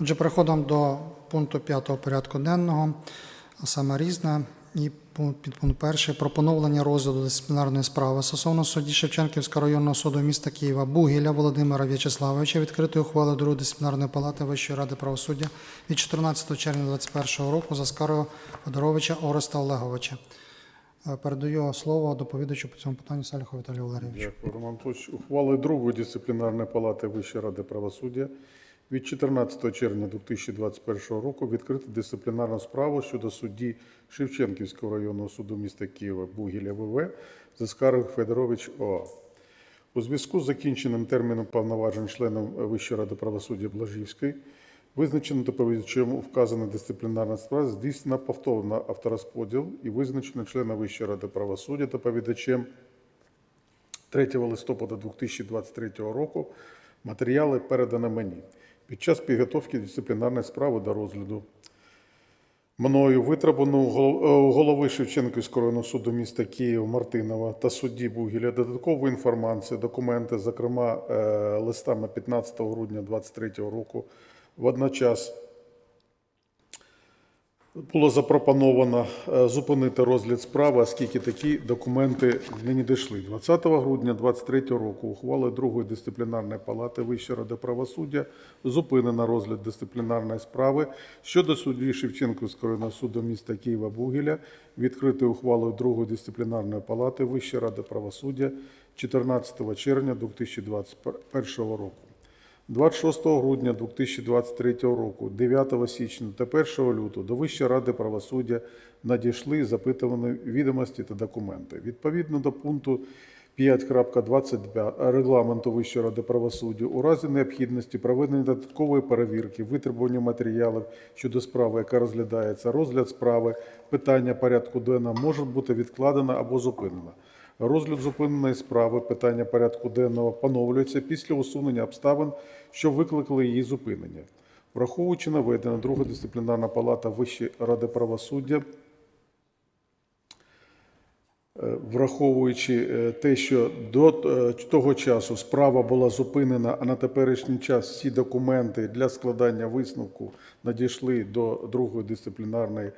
Отже, переходимо до пункту 5 порядку денного, а саме різне. І пункт- підпункт перший про поновлення розгляду дисциплінарної справи стосовно судді Шевченківського районного суду міста Києва Бугіля Володимира В'ячеславовича відкритої ухвали другої дисциплінарної палати Вищої ради правосуддя від 14 червня 2021 року за скарою Федоровича Ореста Олеговича. Е, Передаю слово доповідачу по цьому питанню Саліху Віталію Валерійовичу. Дякую, Роман Анатольович. Ухвалою другої дисциплінарної палати Вищої ради правосуддя від 14 червня 2021 року відкрити дисциплінарну справу щодо судді Шевченківського районного суду міста Києва Бугіля ВВ за скаргою Федорович ОА. У зв'язку з закінченням терміну повноважень членом Вищої ради правосуддя Блажівської визначено доповідачем вказана дисциплінарна справа здійснена повторно авторозподіл і визначено члена Вищої ради правосуддя доповідачем 3 листопада 2023 року матеріали передано мені. Під час підготовки дисциплінарної справи до розгляду мною витребувано у гол- е, голови Шевченківського районного суду міста Києва Мартинова та судді Бугіля додаткову інформацію, документи, зокрема е, листами 15 грудня 2023 року. Водночас було запропоновано е, зупинити розгляд справи, оскільки такі документи не надійшли. 20 грудня 2023 року ухвалою другої дисциплінарної палати Вищої ради правосуддя зупинено розгляд дисциплінарної справи щодо судді Шевченківського районного суду міста Києва Бугіля, відкритою ухвалою другої дисциплінарної палати Вищої ради правосуддя 14 червня 2021 року. 26 грудня 2023 року, 9 січня та 1 лютого до Вищої ради правосуддя надійшли запитувані відомості та документи. Відповідно до пункту 5.22 регламенту Вищої ради правосуддя у разі необхідності проведення додаткової перевірки, витребування матеріалів щодо справи, яка розглядається, розгляд справи, питання порядку денного може бути відкладено або зупинено. Розгляд зупиненої справи питання порядку денного поновлюється після усунення обставин, що викликали її зупинення. Враховуючи наведене, друга дисциплінарна палата Вищої ради правосуддя, е, враховуючи е, те, що до е, того часу справа була зупинена, а на теперішній час всі документи для складання висновку надійшли до другої дисциплінарної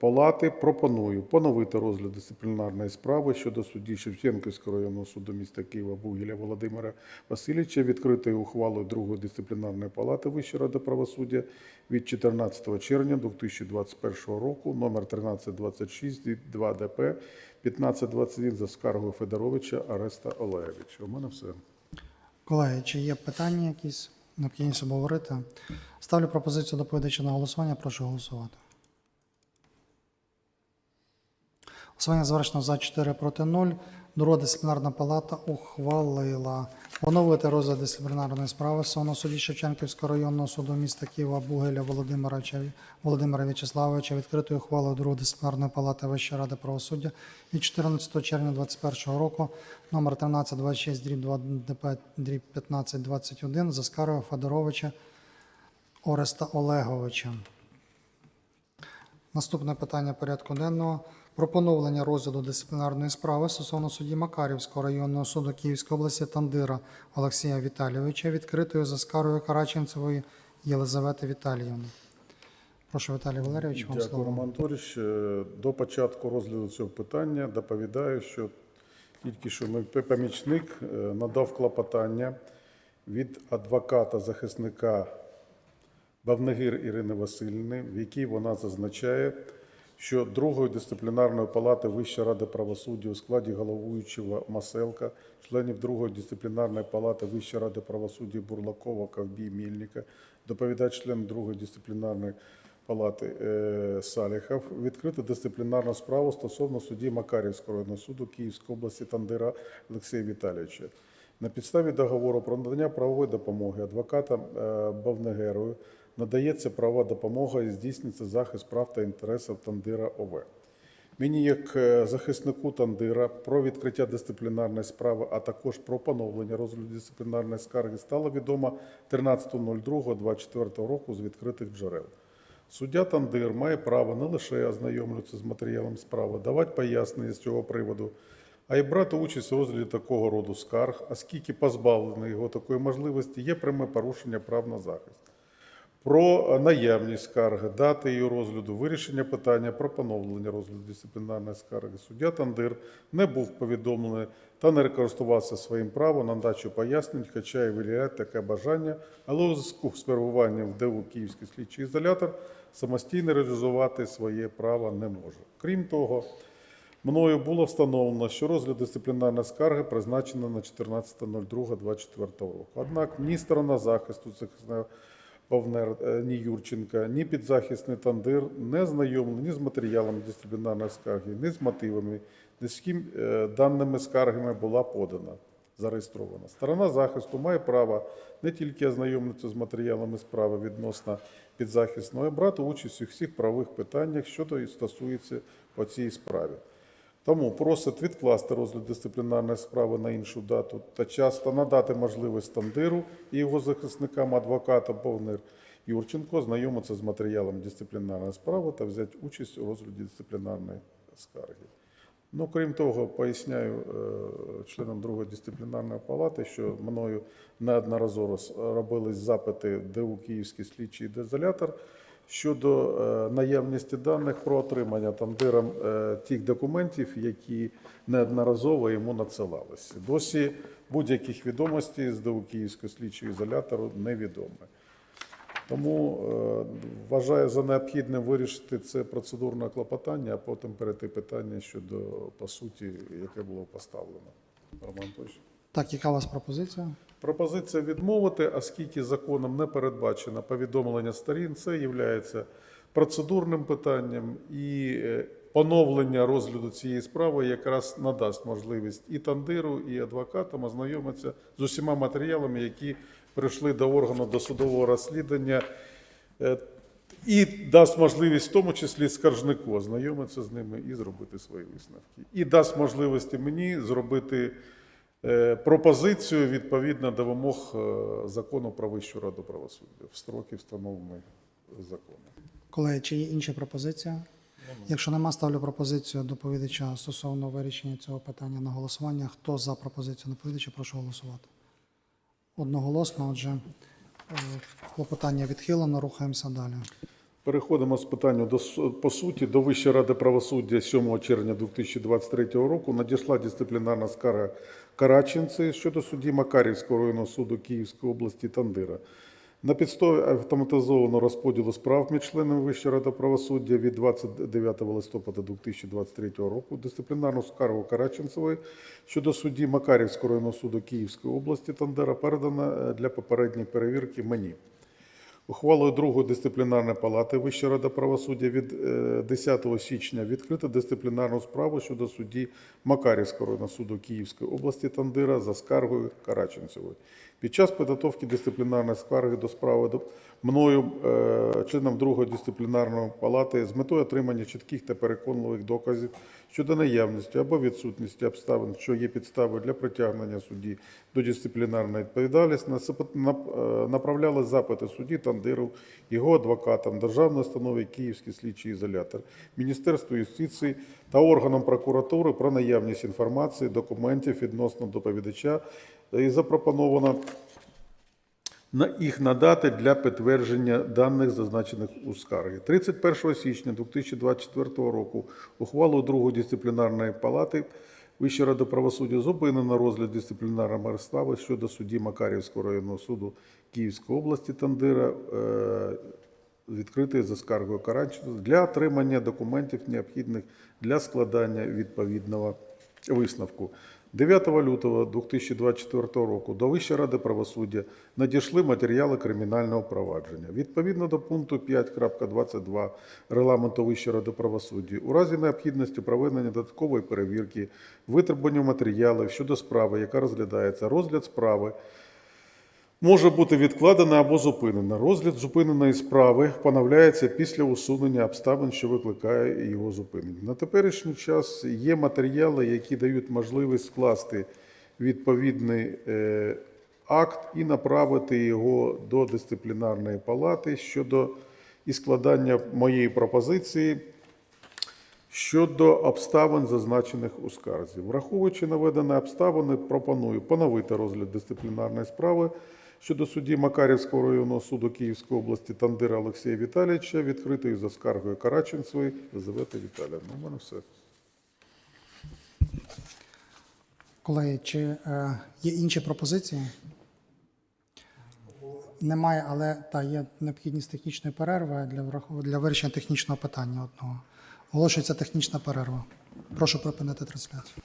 палати, пропоную поновити розгляд дисциплінарної справи щодо судді Шевченківського районного суду міста Києва Бугіля Володимира Васильовича, відкритою ухвалою другої дисциплінарної палати Вищої ради правосуддя від 14 червня 2021 року, номер 1326 від 2 ДП 1521 за скаргою Федоровича Ареста Олеговича. У мене все. Колеги, чи є питання якісь? Необхідність обговорити? Ставлю пропозицію доповідача на голосування. Прошу голосувати. Голосування завершено за 4 проти 0. Друга дисциплінарна палата ухвалила поновити розгляд дисциплінарної справи стосовно судді Шевченківського районного суду міста Києва Бугеля Володимира, Володимира В'ячеславовича відкритою ухвалою другої дисциплінарної палати Вищої ради правосуддя від 14 червня 2021 року номер 1326 дріб 2 ДП дріб 1521 за скаргою Федоровича Ореста Олеговича. Наступне питання порядку денного про поновлення розгляду дисциплінарної справи стосовно судді Макарівського районного суду Київської області Тандира Олексія Віталійовича, відкритою за скарою Караченцевої Єлизавети Віталіївни. Прошу, Віталій Валерійович, вам Дякую, слово. Роман Анатолійович. Е, До початку розгляду цього питання доповідаю, що тільки що мій помічник е, надав клопотання від адвоката захисника Бавнегир Ірини Васильівни, в якій вона зазначає, що другої дисциплінарної палати Вищої ради правосуддя у складі головуючого Маселка, членів другої дисциплінарної палати Вищої ради правосуддя Бурлакова, Ковбій, Мільника, доповідач член другої дисциплінарної палати е, Саліхов, відкрити дисциплінарну справу стосовно судді Макарівського районного суду Київської області Тандира Олексія Віталійовича. На підставі договору про надання правової допомоги адвокатам е, Бавнегерою надається правова допомога і здійснюється захист прав та інтересів Тандира ОВ. Мені, як е, захиснику Тандира, про відкриття дисциплінарної справи, а також про поновлення розгляду дисциплінарної скарги стало відомо 13.02.24 року з відкритих джерел. Суддя Тандир має право не лише ознайомлюватися з матеріалом справи, давати пояснення з цього приводу, а й брати участь у розгляді такого роду скарг, оскільки позбавлений його такої можливості є пряме порушення прав на захист. Про наявність скарги, дати її розгляду, вирішення питання про поновлення розгляду дисциплінарної скарги. Суддя Тандир не був повідомлений та не користувався своїм правом на дачу пояснень, хоча і виявляє таке бажання, але у зв'язку з перебуванням в ДУ Київський слідчий ізолятор самостійно реалізувати своє право не може. Крім того, Мною було встановлено, що розгляд дисциплінарної скарги призначено на 14.02.24 року. Однак ні сторона захисту захисна Павнер, е, ні Юрченка, ні підзахисний Тандир не знайомлені ні з матеріалами дисциплінарної скарги, ні з мотивами, ні з ким е, даними скаргами була подана, зареєстрована. Сторона захисту має право не тільки ознайомитися з матеріалами справи відносно підзахисного, а брати участь у всіх правових питаннях, що то і стосується по цій справі. Тому просить відкласти розгляд дисциплінарної справи на іншу дату та час та надати можливість Тандиру і його захисникам, адвокатам Повнир Юрченко знайомитися з матеріалом дисциплінарної справи та взяти участь у розгляді дисциплінарної скарги. Ну, крім того, поясняю е, членам другої дисциплінарної палати, що мною неодноразово робились запити в ДУ Київський слідчий дезолятор щодо е, наявності даних про отримання тандиром е, тих документів, які неодноразово йому надсилалися. Досі будь-яких відомостей з Київського слідчого ізолятору невідомо. Тому е, вважаю за необхідним вирішити це процедурне клопотання, а потім перейти питання щодо по суті, яке було поставлено. Роман Анатольович. Так, яка у вас пропозиція? Пропозиція відмовити, оскільки законом не передбачено повідомлення сторін, це є процедурним питанням і е, поновлення розгляду цієї справи якраз надасть можливість і тандиру, і адвокатам ознайомитися з усіма матеріалами, які прийшли до органу досудового розслідування. е, І дасть можливість, в тому числі скаржнику, ознайомитися з ними і зробити свої висновки. І дасть можливість мені зробити пропозицію відповідно до вимог е, закону про Вищу раду правосуддя в строки, встановлені законом. Колеги, чи є інші пропозиції? Якщо нема, ставлю пропозицію доповідача стосовно вирішення цього питання на голосування. Хто за пропозицію доповідача, прошу голосувати. Одноголосно, отже, е, клопотання відхилено, рухаємося далі. Переходимо з питання до по суті. До Вищої ради правосуддя 7 червня 2023 року надійшла дисциплінарна скарга Караченці щодо судді Макарівського районного суду Київської області Тандира. На підставі автоматизованого розподілу справ між членами Вищої ради правосуддя від 29 листопада 2023 року дисциплінарну скаргу Караченцевої щодо судді Макарівського районного суду Київської області Тандира передана е, для попередньої перевірки мені. Ухвалою другої дисциплінарної палати Вища рада правосуддя від е, 10 січня відкрито дисциплінарну справу щодо судді Макарівського районного суду Київської області Тандира за скаргою Караченцевої. Під час підготовки дисциплінарної скарги до справи до- мною, е, членом другої дисциплінарної палати, з метою отримання чітких та переконливих доказів щодо наявності або відсутності обставин, що є підставою для притягнення судді до дисциплінарної відповідальності, е, направляли запити судді Тандиру, його адвокатам, Державної установи Київський слідчий ізолятор, Міністерству юстиції та органам прокуратури про наявність інформації, документів відносно доповідача і запропоновано на їх надати для підтвердження даних, зазначених у скаргі. 31 січня 2024 року ухвалою другої дисциплінарної палати Вищої ради правосуддя зупинено розгляд дисциплінарної справи щодо судді Макарівського районного суду Київської області Тандира, е, відкритий за скаргою Каранченка для отримання документів, необхідних для складання відповідного висновку. 9 лютого 2024 року до Вищої ради правосуддя надійшли матеріали кримінального провадження. Відповідно до пункту 5.22 регламенту Вищої ради правосуддя, у разі необхідності проведення додаткової перевірки, витребування матеріалів щодо справи, яка розглядається, розгляд справи може бути відкладена або зупинена. Розгляд зупиненої справи поновляється після усунення обставин, що викликає його зупинення. На теперішній час є матеріали, які дають можливість скласти відповідний е, акт і направити його до дисциплінарної палати щодо і складання моєї пропозиції Щодо обставин, зазначених у скарзі, враховуючи наведені обставини, пропоную поновити розгляд дисциплінарної справи щодо судді Макарівського районного суду Київської області Тандира Олексія Віталійовича, відкритою за скаргою Караченцевої Єлизавети Віталіївни. У мене все. Колеги, чи е, є інші пропозиції? Немає, але та є необхідність технічної перерви для, для вирішення технічного питання одного. Оголошується технічна перерва. Прошу припинити трансляцію.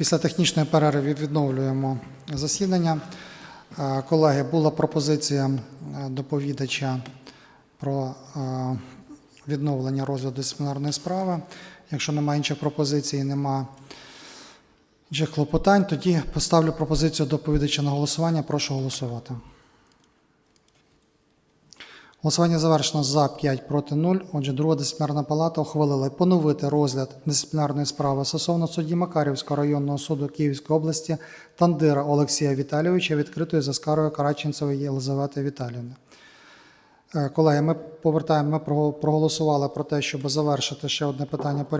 Після технічної перерви відновлюємо засідання. Е, Колеги, була пропозиція е, доповідача про е, відновлення розгляду дисциплінарної справи. Якщо немає інших пропозицій, немає інших клопотань, тоді поставлю пропозицію доповідача на голосування. Прошу голосувати. Голосування завершено за 5 проти 0. Отже, друга дисциплінарна палата ухвалила поновити розгляд дисциплінарної справи стосовно судді Макарівського районного суду Київської області Тандира Олексія Віталійовича, відкритої за скарою Караченцевої Єлизавети Віталіївни. Е, Колеги, ми повертаємо, ми проголосували про те, щоб завершити ще одне питання